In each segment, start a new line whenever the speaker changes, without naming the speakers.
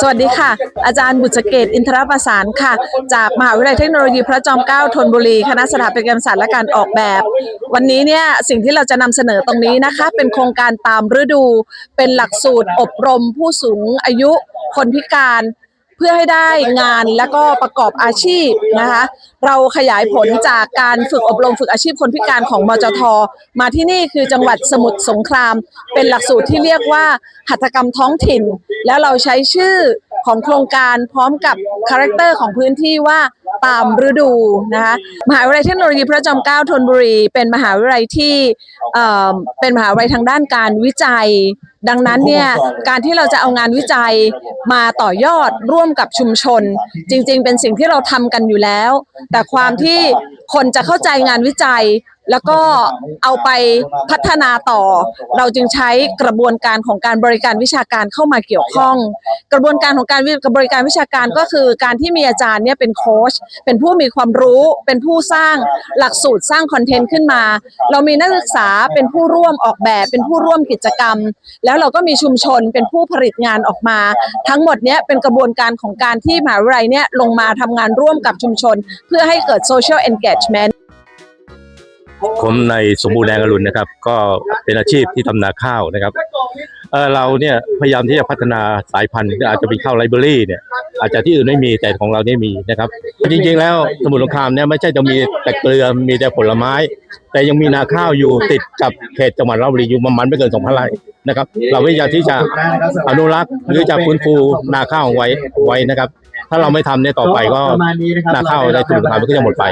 สวัสดีค่ะ อาจารย์บุษเกตอินทรประสานค่ะ จากมหาวิทยาลัยเทคโนโลยีพระจอมเกล้าธนบุรีคณะสถาปัตยกรรมศาสตร์และการออกแบบ วันนี้เนี่ยสิ่งที่เราจะนำเสนอตรงนี้นะคะ เป็นโครงการตามฤดู เป็นหลักสูตรอบรมผู้สูงอายุคนพิการ เพื่อให้ได้งานแล้วก็ประกอบอาชีพนะคะ เราขยายผลจากการฝึกอบรมฝึกอาชีพคนพิการของมจท มาที่นี่คือจังหวัดสมุทรสงคราม เป็นหลักสูตรที่เรียกว่าหัตถกรรมท้องถิ่น แล้วเราใช้ชื่อของโครงการพร้อมกับคาแรคเตอร์ของพื้นที่ว่า ตามฤดูนะคะมหาวิทยาลัยเทคโนโลยีพระจอมเกล้าธนบุรี เป็นมหาวิทยาลัยที่เป็นมหาวิทยาลัยทางด้านการวิจัย ดังนั้นเนี่ยการที่เราจะเอางานวิจัยมาต่อยอดร่วมกับชุมชน จริง ๆ เป็นสิ่งที่เราทำกันอยู่แล้ว แต่ความที่คนจะเข้าใจงานวิจัยแล้วก็เอาไปพัฒนาต่อ เราจึงใช้กระบวนการของการบริการวิชาการเข้ามาเกี่ยวข้อง กระบวนการของการบริการวิชาการก็คือการที่มีอาจารย์เนี่ยเป็นโค้ชเป็นผู้มีความรู้เป็นผู้สร้างหลักสูตรสร้างคอนเทนต์ขึ้นมา เรามีนักศึกษาเป็นผู้ร่วมออกแบบ เป็นผู้ร่วมกิจกรรม แล้วเราก็มีชุมชนเป็นผู้ผลิตงานออกมา ทั้งหมดเนี้ยเป็นกระบวนการของการที่มหาวิทยาลัยเนี่ยลงมาทำงานร่วมกับชุมชน เพื่อให้เกิด social engagement
ผมในสมบูรณ์แดงอรุณนะครับ ก็เป็นอาชีพที่ทำนาข้าวนะครับเออเราเนี่ยพยายามที่จะพัฒนาสายพันธุ์อาจจะเป็นข้าวไลเบอรี่เนี่ย อาจจะที่อื่นไม่มีแต่ของเราเนี่ยมีนะครับ จริงๆแล้วสมุทรสงครามเนี่ยไม่ใช่จะมีแต่เกลือมีแต่ผลไม้ แต่ยังมีนาข้าวอยู่ติดกับเขตจังหวัดราชบุรีอยู่ประมาณไม่เกินสองพันไร่นะครับ เราพยายามที่จะอนุรักษ์หรือจะฟื้นฟูนาข้าวไว้ไว้นะครับ ถ้าเราไม่ทำเนี่ยต่อไปก็
ประมาณนี้นะครับ
นาข้าวในสมุทรสงครามมันก็จะหมดไป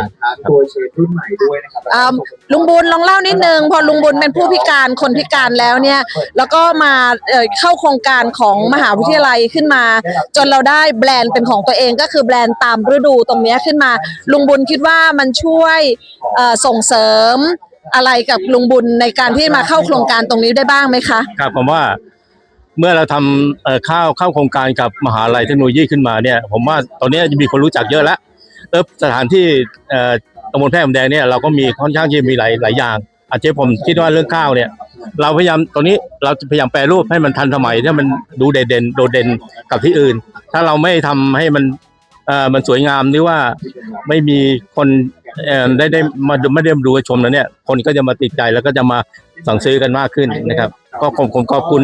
ตัวเชฟรุ่นใหม่ด้วยนะครับ
อ่าลุงบุญลองเล่านิดนึงพอลุงบุญเป็นผู้พิการคนพิการแล้วเนี่ย แล้วก็มาเอ่อเข้าโครงการของมหาวิทยาลัยขึ้นมา จนเราได้แบรนด์เป็นของตัวเองก็คือแบรนด์ตามฤดูตรงเนี้ยขึ้นมา ลุงบุญคิดว่ามันช่วยเอ่อส่งเสริมอะไรกับลุงบุญในการที่มาเข้าโครงการตรงนี้ได้บ้างไหมคะ
ครับผมว่า เมื่อเราทำเข้าเข้าโครงการกับมหาลัยเทคโนโลยีขึ้นมาเนี่ย ผมว่าตอนนี้จะมีคนรู้จักเยอะแล้วแล้วสถานที่ตำบลแพร่มแดงเนี่ยเราก็มีค่อนข้างที่มีหลายหลายอย่าง อาจจะผมคิดว่าเรื่องข้าวเนี่ย เราพยายามตอนนี้เราจะพยายามแปรรูปให้มันทันสมัยให้มันดูเด่นเด่นโดดเด่นกับที่อื่น ถ้าเราไม่ทำให้มันเออมันสวยงามหรือว่าไม่มีคนได้ได้มาไม่ได้มาดูชมแล้วเนี่ย คนก็จะมาติดใจแล้วก็จะมาสั่งซื้อกันมากขึ้นนะครับ ก็ผมผมขอบคุณ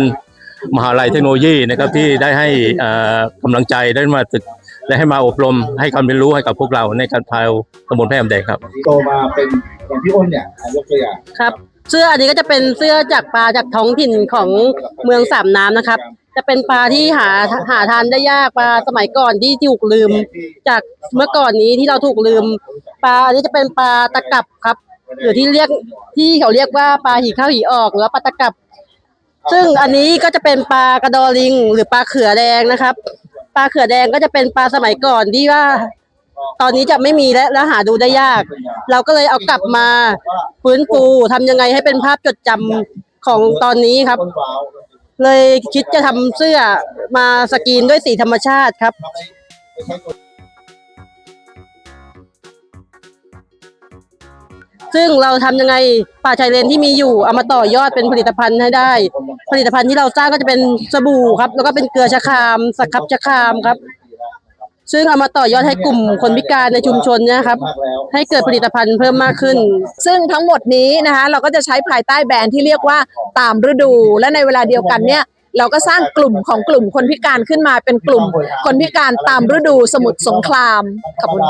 มหาลัยเทคโนโลยีนะครับที่ได้ให้เอ่อกำลังใจได้มาศึกได้ให้มาอบรมให้ความเรียนรู้ให้กับพวกเราในการพายตำบลแพร่มแดงครับ
โตมาเป็นองพี่อ้นเนี่ยยกตัวอย่าง
ครับ เสื้ออันนี้ก็จะเป็นเสื้อจากปลาจากท้องถิ่นของเมืองสามน้ำนะครับ จะเป็นปลาที่หาหาทานได้ยากปลาสมัยก่อนที่ถูกลืม จากเมื่อก่อนนี้ที่เราถูกลืม ปลาอันนี้จะเป็นปลาตะกับครับหรือที่เรียกที่เขาเรียกว่าปลาหีเข้าหีออกหรือปลาตะกับ ซึ่งอันนี้ก็จะเป็นปลากระดอลิง หรือปลาเขือแดงนะครับ ปลาเขือแดงก็จะเป็นปลาสมัยก่อนที่ว่า ตอนนี้จะไม่มีและและหาดูได้ยาก เราก็เลยเอากลับมาฟื้นฟูทำยังไงให้เป็นภาพจดจำของตอนนี้ครับ เลยคิดจะทำเสื้อมาสกรีนด้วยสีธรรมชาติครับ ซึ่งเราทำยังไงป่าชายเลนที่มีอยู่เอามาต่อยอดเป็นผลิตภัณฑ์ให้ได้ ผลิตภัณฑ์ที่เราสร้างก็จะเป็นสบู่ครับ แล้วก็เป็นเกลือชะครามสครับชะครามครับ ซึ่งเอามาต่อยอดให้กลุ่มคนพิการในชุมชนเนะครับ ให้เกิดผลิตภัณฑ์เพิ่มมากขึ้น
ซึ่งทั้งหมดนี้นะคะ เราก็จะใช้ภายใต้แบรนด์ที่เรียกว่าตามฤดู และในเวลาเดียวกันเนี่ยเราก็สร้างกลุ่มของกลุ่มคนพิการขึ้นมาเป็นกลุ่มคนพิการตามฤดูสมุทรสงครามขอบคุณ